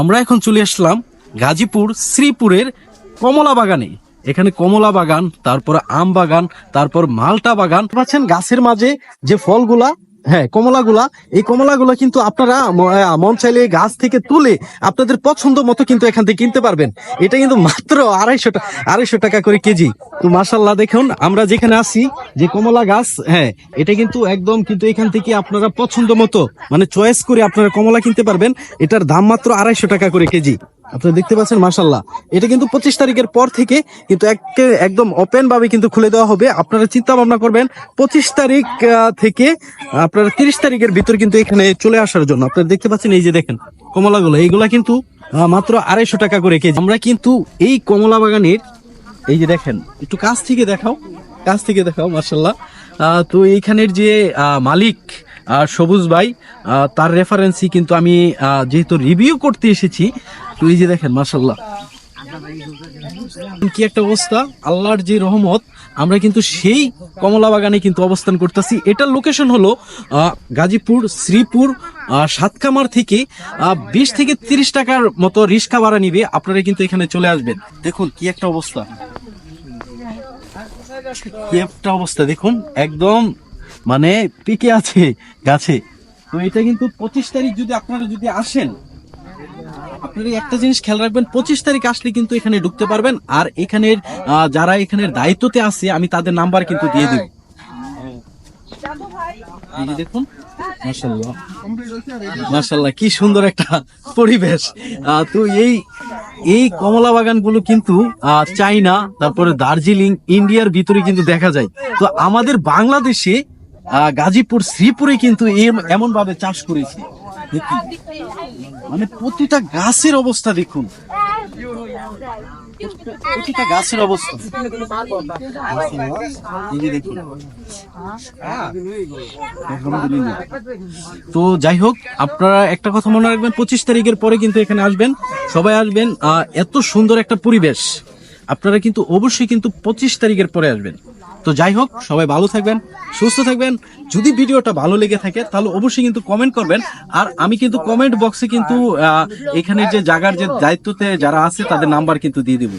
আমরা এখন চলে আসলাম গাজীপুর শ্রীপুরের কমলা বাগানে। এখানে কমলা বাগান, তারপর আম বাগান, তারপর মালটা বাগান। পাচ্ছেন গাছের মাঝে যে ফলগুলা হ্যাঁ কমলাগুলা, এই কমলাগুলা কিন্তু আপনারা মন চাইলে গাছ থেকে তুলে আপনাদের পছন্দ মতো কিন্তু এখান থেকে কিনতে পারবেন। এটা কিন্তু মাত্র আড়াইশো আড়াইশো টাকা করে কেজি। তো মাসাল্লাহ দেখুন, আমরা যেখানে আছি, যে কমলা গাছ হ্যাঁ এটা কিন্তু একদম কিন্তু এখান থেকে আপনারা পছন্দ মতো মানে চয়েস করে আপনারা কমলা কিনতে পারবেন। এটার দাম মাত্র আড়াইশো টাকা করে কেজি। আপনারা দেখতে পাচ্ছেন মাসাল্লাহ এটা কিন্তু পঁচিশ তারিখের পর থেকে কিন্তু একে- একদম ওপেন ভাবে কিন্তু খুলে দেওয়া হবে। আপনারা চিন্তা ভাবনা করবেন, পঁচিশ তারিখ থেকে আপনারা তিরিশ তারিখের ভিতর কিন্তু এখানে চলে আসার জন্য। আপনারা দেখতে পাচ্ছেন, এই যে দেখেন, কমলাগুলো। এইগুলা কিন্তু মাত্র আড়াইশো টাকা করে কেজি। আমরা কিন্তু এই কমলা বাগানের, এই যে দেখেন, একটু কাছ থেকে দেখাও, কাছ থেকে দেখাও মার্শাল্লাহ তো এইখানের যে মালিক সবুজ ভাই তার রেফারেন্সই কিন্তু আমি যেহেতু রিভিউ করতে এসেছি তো এই যে দেখেন মার্শাল্লাহ কি একটা অবস্থা? আল্লাহর যে রহমত, আমরা কিন্তু সেই কমলা বাগানে কিন্তু অবস্থান করতেছি। এটার লোকেশন হলো গাজীপুর, শ্রীপুর সাতকামার থেকে বিশ থেকে তিরিশ টাকার মতো রিক্সা ভাড়া নিবে। আপনারা কিন্তু এখানে চলে আসবেন। দেখুন কি একটা অবস্থা। কি একটা অবস্থা, দেখুন, একদম মানে পিকে আছে গাছে। তো এটা কিন্তু পঁচিশ তারিখ যদি আপনারা যদি আসেন আপনারা একটা জিনিস খেয়াল রাখবেন, পঁচিশ তারিখ আসলে কিন্তু এখানে ঢুকতে পারবেন। আর এখানের যারা এখানের দায়িত্বতে আছে, আমি তাদের নাম্বার কিন্তু দিয়ে দেব। দেখুন কি সুন্দর একটা পরিবেশ। তো এই এই কমলা বাগানগুলো কিন্তু চাইনা তারপরে দার্জিলিং, ইন্ডিয়ার ভিতরে কিন্তু দেখা যায়। তো আমাদের বাংলাদেশে গাজীপুর, শ্রীপুরে কিন্তু এমন ভাবে চাষ করেছে। মানে প্রতিটা গাছের অবস্থা দেখুন। প্রতিটা গাছের অবস্থা। দেখুন। তো যাই হোক, আপনারা একটা কথা মনে রাখবেন, পঁচিশ তারিখের পরে কিন্তু এখানে আসবেন, সবাই আসবেন এত সুন্দর একটা পরিবেশ। আপনারা কিন্তু অবশ্যই কিন্তু পঁচিশ তারিখের পরে আসবেন। তো যাই হোক, সবাই ভালো থাকবেন, সুস্থ থাকবেন। যদি ভিডিওটা ভালো লেগে থাকে, তাহলে অবশ্যই কিন্তু কমেন্ট করবেন। আর আমি কিন্তু কমেন্ট বক্সে কিন্তু এখানে যে জায়গার যে দায়িত্বতে যারা আছে, তাদের নাম্বার কিন্তু দিয়ে দিব।